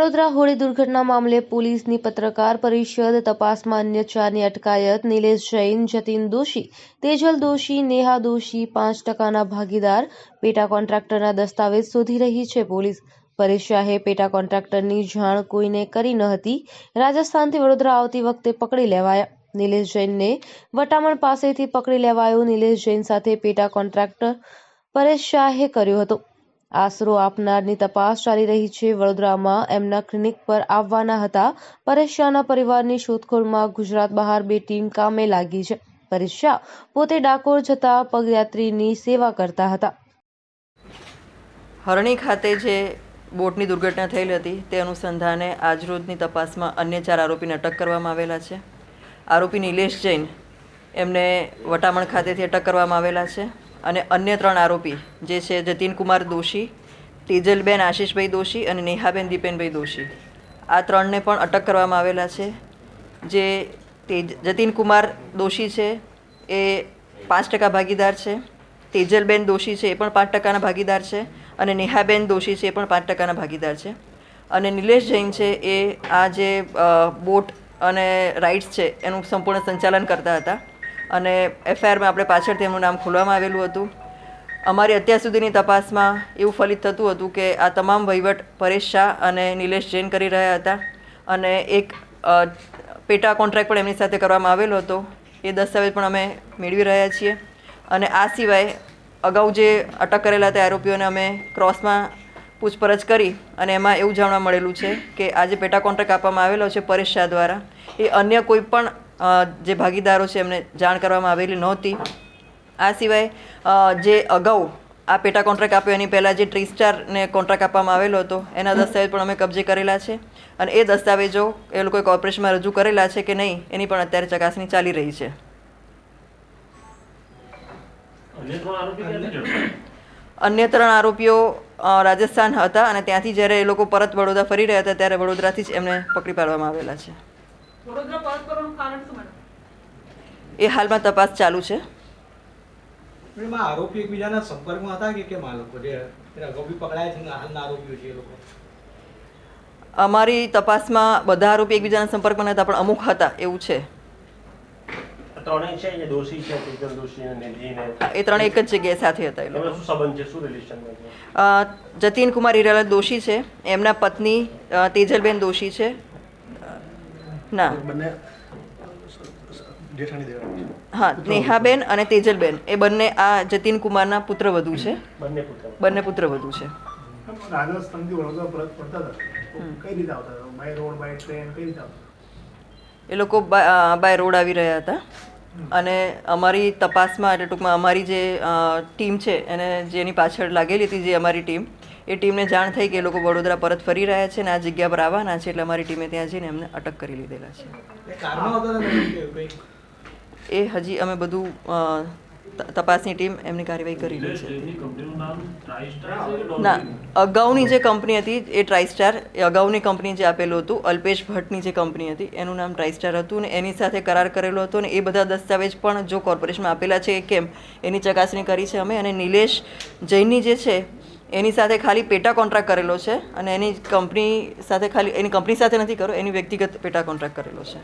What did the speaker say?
વડોદરા હોળી દુર્ઘટના મામલે પોલીસની પત્રકાર પરિષદ તપાસમાં અન્ય ચારની અટકાયત, નિલેશ જૈન, જતીન દોશી, તેજલ દોશી, નેહા દોશી પાંચ ટકાના ભાગીદાર, પેટા કોન્ટ્રાક્ટરના દસ્તાવેજ શોધી રહી છે પોલીસ. પરેશ શાહે પેટા કોન્ટ્રાક્ટરની જાણ કોઈને કરી ન હતી. રાજસ્થાનથી વડોદરા આવતી વખતે પકડી લેવાયા. નિલેશ જૈનને વટામણ પાસેથી પકડી લેવાયો. નિલેશ જૈન સાથે પેટા કોન્ટ્રાક્ટર પરેશ શાહે કર્યો હતો. આશરો આપનારની તપાસ ચાલી રહી છે. વડોદરામાં એમના ક્લિનિક પર આવવાના હતા. પરેશ પરિવારની શોધખોળમાં ગુજરાત બહાર બે ટીમ કામે લાગી છે. પરેશ પોતે ડાકોર જતા પગયાત્રીની સેવા કરતા હતા. હરણી ખાતે જે બોટની દુર્ઘટના થયેલી હતી, તે અનુસંધાને આજરોજની તપાસમાં અન્ય ચાર આરોપીને અટક કરવામાં આવેલા છે. આરોપી નિલેશ જૈન એમને વટામણ ખાતેથી અટક કરવામાં આવેલા છે. અને અન્ય ત્રણ આરોપી, જે છે જતીનકુમાર દોશી, તેજલબેન આશીષભાઈ દોશી અને નેહાબેન દીપેનભાઈ દોશી. આ ત્રણને પણ અટક કરવામાં આવેલા છે. જે તેજ જતીન કુમાર દોશી છે, એ પાંચ ટકા ભાગીદાર છે. તેજલબેન દોશી છે, એ પણ પાંચ ટકાના ભાગીદાર છે. અને નેહાબેન દોશી છે, એ પણ પાંચ ટકાના ભાગીદાર છે. અને નિલેશ જૈન છે, એ આ જે બોટ અને રાઇડ્સ છે, એનું સંપૂર્ણ સંચાલન કરતા હતા. અને એફઆઈઆરમાં આપણે પાછળથી એમનું નામ ખોલવામાં આવેલું હતું. અમારી અત્યાર સુધીની તપાસમાં એવું ફલિત થતું હતું કે આ તમામ વહીવટ પરેશ શાહ અને નિલેશ જૈન કરી રહ્યા હતા અને એક પેટા કોન્ટ્રાક્ટ પણ એમની સાથે કરવામાં આવેલો હતો. એ દસ્તાવેજ પણ અમે મેળવી રહ્યા છીએ. અને આ સિવાય અગાઉ જે અટક કરેલા હતા આરોપીઓને અમે ક્રોસમાં પૂછપરછ કરી અને એમાં એવું જાણવા મળેલું છે કે આ જે પેટા કોન્ટ્રાક્ટ આપવામાં આવેલો છે પરેશ શાહ દ્વારા, એ અન્ય કોઈ પણ જે ભાગીદારો છે એમને જાણ કરવામાં આવેલી નહોતી. આ સિવાય જે અગાઉ આ પેટા કોન્ટ્રાક્ટ આપ્યો એની પહેલાં જે ત્રી સ્ટારને કોન્ટ્રાક્ટ આપવામાં આવેલો હતો એના દસ્તાવેજ પણ અમે કબજે કરેલા છે. અને એ દસ્તાવેજો એ લોકોએ કોર્પોરેશનમાં રજૂ કરેલા છે કે નહીં એની પણ અત્યારે ચકાસણી ચાલી રહી છે. અન્ય ત્રણ? અન્ય આરોપીઓ રાજસ્થાન હતા અને ત્યાંથી જ્યારે એ લોકો પરત વડોદરા ફરી રહ્યા હતા ત્યારે વડોદરાથી જ એમને પકડી પાડવામાં આવેલા છે. એ હાલમાં તપાસ ચાલુ છે. આરોપી એકબીજાના સંપર્કમાં હતા કે કેમ આ લોકો? જે જે અગાઉ બી પકડાયા છે ને હાલના આરોપીઓ છે એ લોકો? અમારી તપાસમાં બધા આરોપી એકબીજાના સંપર્કમાં નહોતા પણ અમુક હતા એવું છે. ત્રણેય દોષી અને એ ત્રણ એક જ જગ્યાએ સાથે હતા એ લોકો. શું સંબંધ છે? શું રિલેશન છે? જતીન કુમાર હિરાલાલ દોષી છે એમના પત્ની તેજલબેન દોષી છે. ના. બંને હા નેહાબેન અને તેજલબેન. એ બંને આ જતીન કુમારના પુત્ર વધુ છે. બંને પુત્ર વધુ. છે. એ લોકો બાય રોડ આવી રહ્યા હતા. અને અમારી તપાસમાં એટલે ટૂંકમાં અમારી જે ટીમ છે એને જેની પાછળ લાગેલી હતી જે અમારી ટીમ એ ટીમને જાણ થઈ કે એ લોકો વડોદરા પરત ફરી રહ્યા છે અને આ જગ્યા પર આવવાના છે એટલે અમારી ટીમે ત્યાં જઈને એમને અટક કરી લીધેલા છે. એ હજી અમે બધું તપાસની ટીમ એમની કાર્યવાહી કરી રહી છે. ના અગાઉની જે કંપની હતી એ ટ્રાઇસ્ટાર એ અગાઉની કંપની જે આપેલું હતું અલ્પેશ ભટ્ટની જે કંપની હતી એનું નામ ટ્રાઇસ્ટાર હતું ને એની સાથે કરાર કરેલો હતો ને એ બધા દસ્તાવેજ પણ જો કોર્પોરેશનમાં આપેલા છે કેમ એની ચકાસણી કરી છે અમે અને નિલેશ જૈનની જે છે એની સાથે ખાલી પેટા કોન્ટ્રાક્ટ કરેલો છે અને એની કંપની સાથે ખાલી એની કંપની સાથે નથી કરો એની વ્યક્તિગત પેટા કોન્ટ્રાક્ટ કરેલો છે.